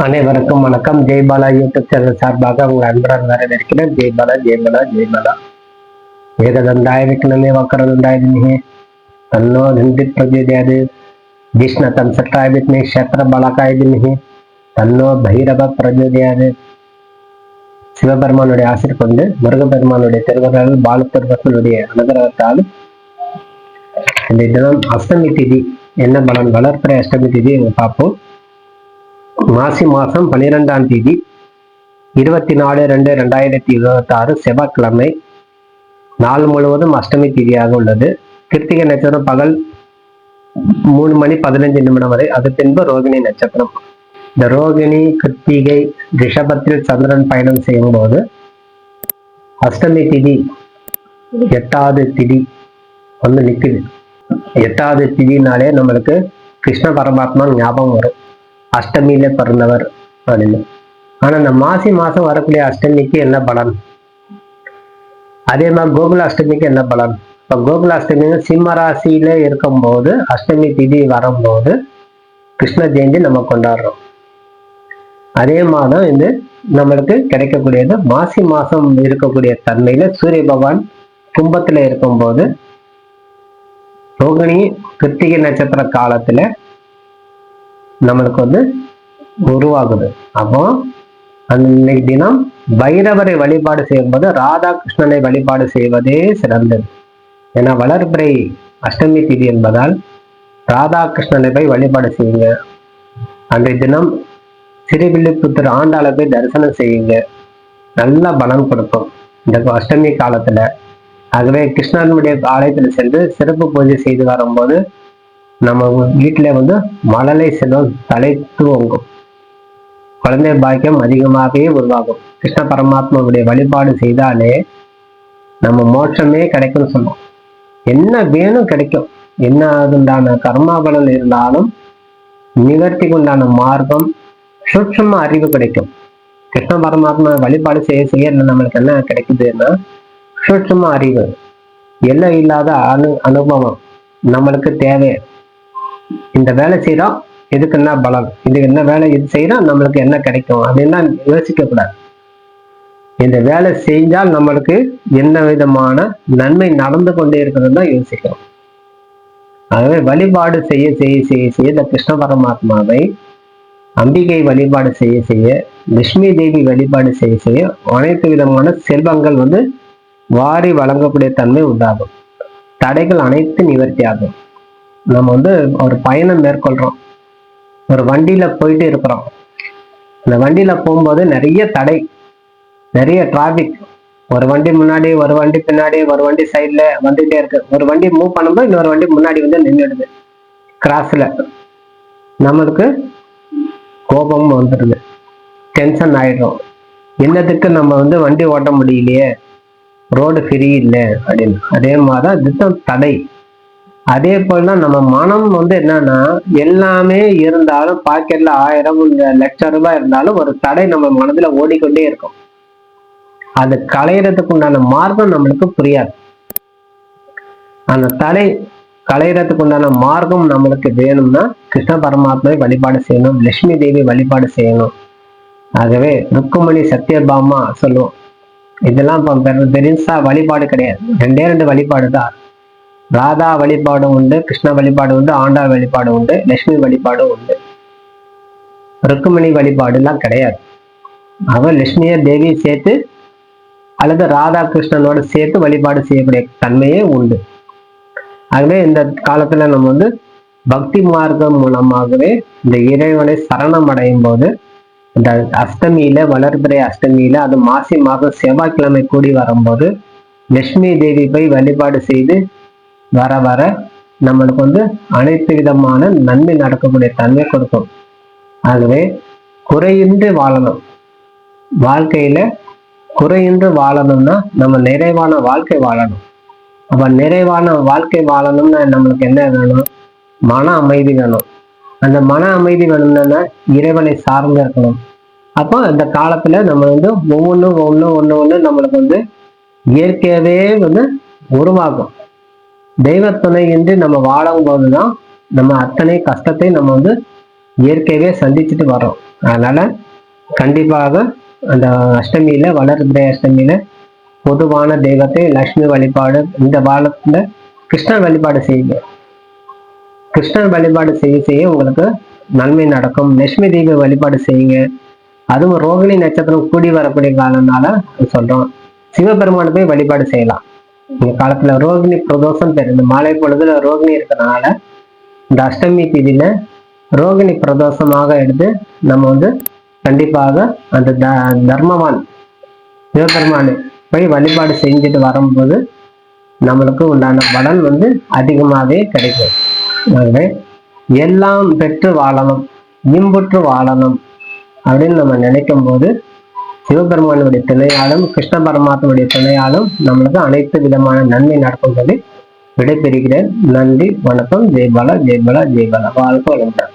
அனைவருக்கும் வணக்கம். Jaibala YouTube channel சார்பாக உங்கள் அன்புடன் வரவேற்கிறேன். ஜெய்பாலா ஜெய்பாலா ஜெய்பாலா ஏகதந்தாய விக்னமே வக்கரதந்தாய திமிஹே தன்னோ நிந்தி பிரஜோதயாது. ஜிஷ்ண தம் சட்டாய வித்மே க்ஷேத்திர தன்னோ பைரவ பிரஜோதயாது. சிவபெருமானுடைய ஆசிர் கொண்டு முருகபெருமானுடைய திருவர்கள் பாலு அனுகிரகத்தால் இந்த தினம் அஷ்டமி திதி என்ன பலன்? வளர்ப்புற அஷ்டமி திதி பார்ப்போம். மாசி மாசம் பன்னிரெண்டாம் தேதி இருபத்தி நாலு ரெண்டு ரெண்டாயிரத்தி இருபத்தி ஆறு செவ்வாய்க்கிழமை நாள் முழுவதும் அஷ்டமி தேதியாக உள்ளது. கிருத்திகை நட்சத்திரம் பகல் மூணு மணி பதினஞ்சு நிமிடம் வரை அது பின்பு ரோகிணி நட்சத்திரம். இந்த ரோகிணி கிருத்திகை ரிஷபத்தில் சந்திரன் பயணம் செய்யும் போது அஷ்டமி திதி எட்டாவது திதி வந்து நிற்குது எட்டாவது திதினாலே நம்மளுக்கு கிருஷ்ண பரமாத்மா ஞாபகம் வரும். அஷ்டமியில பிறந்தவர் அப்படின்னு. ஆனா இந்த மாசி மாசம் வரக்கூடிய அஷ்டமிக்கு என்ன பலன்? அதே மாதிரி கோகுல அஷ்டமிக்கு என்ன பலன்? இப்போ கோகுல அஷ்டமி சிம்ம ராசியில இருக்கும்போது அஷ்டமி திதி வரும்போது கிருஷ்ண ஜெயந்தி நம்ம கொண்டாடுறோம். அதே மாதம் இது நம்மளுக்கு கிடைக்கக்கூடியது மாசி மாசம் இருக்கக்கூடிய தன்மையில சூரிய பகவான் கும்பத்துல இருக்கும்போது ரோகிணி கிருத்திகை நட்சத்திர காலத்துல நம்மளுக்கு வந்து உருவாகுது. அப்போ அன்னைக்கு தினம் பைரவரை வழிபாடு செய்யும்போது ராதாகிருஷ்ணனை வழிபாடு செய்வதே சிறந்தது. ஏன்னா வளர்பிறை அஷ்டமி திதி என்பதால் ராதாகிருஷ்ணனை போய் வழிபாடு செய்யுங்க. அன்றைய தினம் சிறுவில்லிபுத்தூர் ஆண்டாளை போய் தரிசனம் செய்யுங்க. நல்ல பலன் கொடுக்கும். இந்த அஷ்டமி காலத்துல. ஆகவே கிருஷ்ணனுடைய ஆலயத்தில் சென்று சிறப்பு பூஜை செய்து வரும்போது நம்ம வீட்டில் வந்து மழலை செல்வம் தலை குழந்தை பாக்கியம் அதிகமாகவே உருவாகும். கிருஷ்ண பரமாத்மாவுடைய வழிபாடு செய்தாலே நம்ம மோட்சமே கிடைக்கும்னு சொல்லுவோம் என்ன வேணும் கிடைக்கும். என்ன அதுண்டான கர்மாபலன் இருந்தாலும் நிவர்த்திக்கு உண்டான மார்க்கம் சூட்சமா அறிவு கிடைக்கும். கிருஷ்ண பரமாத்மா வழிபாடு செய்ய செய்ய நம்மளுக்கு என்ன கிடைக்குதுன்னா சூட்சமா அறிவு. எல்லாம் இல்லாத அனு அனுபவம் நம்மளுக்கு தேவை. இந்த வேலை செய்கிறோம் எதுக்கு என்ன பலன்? இது என்ன வேலை இது செய்கிறோம் நம்மளுக்கு என்ன கிடைக்கும்? அப்படின்லாம் யோசிக்கக்கூடாது இந்த வேலை செஞ்சால் நம்மளுக்கு என்ன விதமான நன்மை நடந்து கொண்டே இருக்கிறது தான் யோசிக்கிறோம். ஆகவே வழிபாடு செய்ய செய்ய செய்ய செய்ய இந்த கிருஷ்ண பரமாத்மாவை அம்பிகை வழிபாடு செய்ய செய்ய லட்சுமி தேவி வழிபாடு செய்ய செய்ய அனைத்து விதமான செல்வங்கள் வந்து வாரி வழங்கக்கூடிய தன்மை உண்டாகும். தடைகள் அனைத்து நிவர்த்தியாகும் நம்ம வந்து ஒரு பயணம் மேற்கொள்றோம். ஒரு வண்டியில போயிட்டு இருக்கிறோம். அந்த வண்டியில போகும்போது நிறைய தடை நிறைய டிராபிக் ஒரு வண்டி முன்னாடி ஒரு வண்டி பின்னாடி ஒரு வண்டி சைடில் வந்துகிட்டே இருக்கு. ஒரு வண்டி மூவ் பண்ணும்போது இன்னொரு வண்டி முன்னாடி வந்து நின்றுடுது கிராஸில் நம்மளுக்கு கோபம் வந்துடுது. டென்ஷன் ஆகிடும் என்னத்துக்கு நம்ம வந்து வண்டி ஓட்ட முடியலையே? ரோடு ஃப்ரீ இல்லை அப்படின்னு. அதே மாதிரி தான் திட்டம் தடை. அதே போல நம்ம மனம் வந்து என்னன்னா எல்லாமே இருந்தாலும் பாக்கெட்ல ஆயிரம் லட்சம் ரூபாய் இருந்தாலும் ஒரு தடை நம்ம மனதுல ஓடிக்கொண்டே இருக்கும். அது களையறதுக்கு உண்டான மார்க்கம் நம்மளுக்கு புரியாது. அந்த தடை களையறதுக்கு உண்டான மார்க்கம் நம்மளுக்கு வேணும்னா கிருஷ்ண பரமாத்மாவை வழிபாடு செய்யணும் லட்சுமி தேவி வழிபாடு செய்யணும். ஆகவே ருக்குமணி சத்யபாமா சொல்லுவோம். இதெல்லாம் பெருசா வழிபாடு கிடையாது. ரெண்டே ரெண்டு வழிபாடு தான் ராதா வழிபாடும் உண்டு கிருஷ்ண வழிபாடு உண்டு ஆண்டாள் வழிபாடு உண்டு லட்சுமி வழிபாடும் உண்டு. ருக்குமணி வழிபாடு எல்லாம் கிடையாது. அவர் லட்சுமிய தேவி சேர்த்து அல்லது ராதா கிருஷ்ணனோட சேர்த்து வழிபாடு செய்யக்கூடிய தன்மையே உண்டு. ஆகவே இந்த காலத்துல நம்ம வந்து பக்தி மார்க்கம் மூலமாகவே இந்த இறைவனை சரணம் அடையும் போது இந்த அஷ்டமியில வளர்பிறை அஷ்டமியில அது மாசி மாதம் செவ்வாய்க்கிழமை கூடி வரும்போது லட்சுமி தேவி போய் வழிபாடு செய்து வர வர நம்மளுக்கு வந்து அனைத்து விதமான நன்மை நடக்கக்கூடிய தன்மை கொடுக்கும். ஆகவே குறையின்றி வாழணும். வாழ்க்கையில குறையின்றி வாழணும்னா நம்ம நிறைவான வாழ்க்கை வாழணும். அப்ப நிறைவான வாழ்க்கை வாழணும்னா நம்மளுக்கு என்ன வேணும்? மன அமைதி வேணும். அந்த மன அமைதி வேணும்னா இறைவனை சார்ந்து இருக்கணும். அப்போ அந்த காலத்துல நம்ம வந்து ஒவ்வொன்றும் ஒன்று ஒன்று ஒன்று நம்மளுக்கு வந்து இயற்கையாவே வந்து உருவாகும். தெய்வ துணையின்றி நம்ம வாழும் போதுதான் நம்ம அத்தனை கஷ்டத்தை நம்ம வந்து இயற்கையவே சந்திச்சுட்டு வரோம் அதனால கண்டிப்பாக அந்த அஷ்டமியில வளர்பிறை அஷ்டமியில பொதுவான தெய்வத்தை லக்ஷ்மி வழிபாடு இந்த காலத்துல கிருஷ்ணன் வழிபாடு செய்யுங்க. கிருஷ்ணன் வழிபாடு செய்ய செய்ய உங்களுக்கு நன்மை நடக்கும். லட்சுமி தெய்வ வழிபாடு செய்யுங்க. அதுவும் ரோகிணி நட்சத்திரம் கூடி வரக்கூடிய காலம்னால சொல்றோம். சிவபெருமானை போய் வழிபாடு செய்யலாம். இந்த காலத்துல ரோகிணி பிரதோஷம் பேர். இந்த மாலை பொழுதுல ரோகிணி இருக்கிறதுனால இந்த அஷ்டமி திதியில ரோகிணி பிரதோஷமாக எடுத்து நம்ம வந்து கண்டிப்பாக அந்த த- தர்மவான் சிவபெருமானை போய் வழிபாடு செஞ்சுட்டு வரும்போது நம்மளுக்கு உண்டான பலன் வந்து அதிகமாகவே கிடைக்கும். ஆகவே எல்லாம் பெற்று வாழணும் இன்புற்று வாழணும் அப்படின்னு நம்ம நினைக்கும் போது சிவபெருமானுடைய துணையாலும் கிருஷ்ண பரமாத்மனுடைய துணையாலும் நம்மளுக்கு அனைத்து விதமான நன்மை நடக்கும் சொல்லி விடைபெறுகிறேன். நன்றி வணக்கம். ஜெய்பாலா ஜெய்பாலா ஜெய்பாலா வாழ்க்கை வளமுடன்.